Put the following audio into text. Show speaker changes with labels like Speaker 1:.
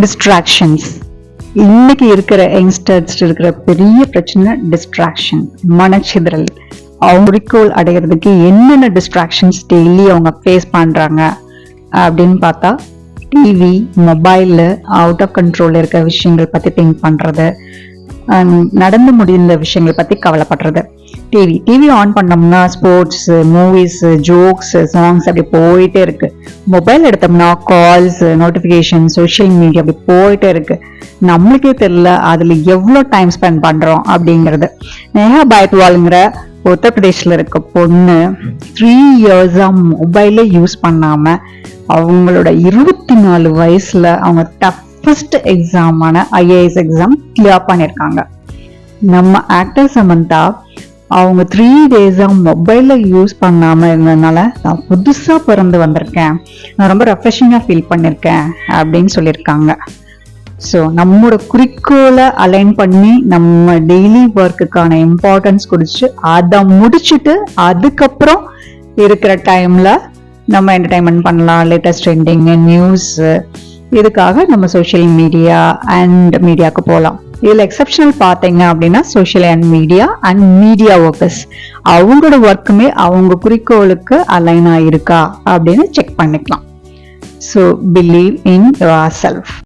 Speaker 1: Distractions இன்னைக்கு இருக்கிற youngsters இருக்கிற பெரிய பிரச்சனை டிஸ்ட்ராக்ஷன் மனச்சிதறல். அவங்க குறிக்கோள் என்னென்ன டிஸ்ட்ராக்ஷன்ஸ் டெய்லி அவங்க ஃபேஸ் பண்றாங்க அப்படின்னு பார்த்தா டிவி மொபைலில் அவுட் ஆஃப் கண்ட்ரோல் இருக்க விஷயங்கள் பற்றி திங்க் பண்ணுறது நடந்து முடிந்த விஷயங்கள் பற்றி கவலைப்படுறது. டிவி டிவி ஆன் பண்ணோம்னா ஸ்போர்ட்ஸ் மூவிஸ் ஜோக்ஸ் சாங்ஸ் அப்படி போயிட்டே இருக்கு. மொபைல் எடுத்தோம்னா கால்ஸ் நோட்டிஃபிகேஷன் சோஷியல் மீடியா அப்படி போயிட்டே இருக்கு. நம்மளுக்கே தெரியல அதில் எவ்வளோ டைம் ஸ்பெண்ட் பண்ணுறோம் அப்படிங்கிறது. நேஹா பயத்வாலுங்கிற உத்தரப்பிரதேசில் இருக்க பொண்ணு த்ரீ இயர்ஸாக மொபைலே யூஸ் பண்ணாமல் அவங்களோட இருபத்தி நாலு வயசில் அவங்க ஃபர்ஸ்ட் எக்ஸாமான ஐஏஎஸ் எக்ஸாம் கிளியர் பண்ணியிருக்காங்க நம்ம ஆக்டர் சமந்தா அவங்க த்ரீ டேஸாக மொபைலில் யூஸ் பண்ணாமல் இருந்ததுனால நான் புதுசா பிறந்து வந்திருக்கேன். நான் ரொம்ப ரெஃப்ரெஷிங்காக ஃபீல் பண்ணியிருக்கேன் அப்படின்னு சொல்லியிருக்காங்க ஸோ நம்மளோட குறிக்கோளை அலைன் பண்ணி நம்ம டெய்லி ஒர்க்குக்கான இம்பார்ட்டன்ஸ் கொடுத்து அதை முடிச்சுட்டு அதுக்கப்புறம் இருக்கிற டைம்ல நம்ம என்டர்டைன்மெண்ட் பண்ணலாம். லேட்டஸ்ட் ட்ரெண்டிங்கு நியூஸு இதுக்காக நம்ம சோஷியல் மீடியா அண்ட் மீடியாவுக்கு போகலாம் இதில் எக்ஸப்ஷனல் பார்த்தீங்க அப்படின்னா social and media and media workers அவங்களோட ஒர்க்குமே அவங்க குறிக்கோளுக்கு அலைன் ஆயிருக்கா அப்படின்னு செக் பண்ணிக்கலாம். So believe in yourself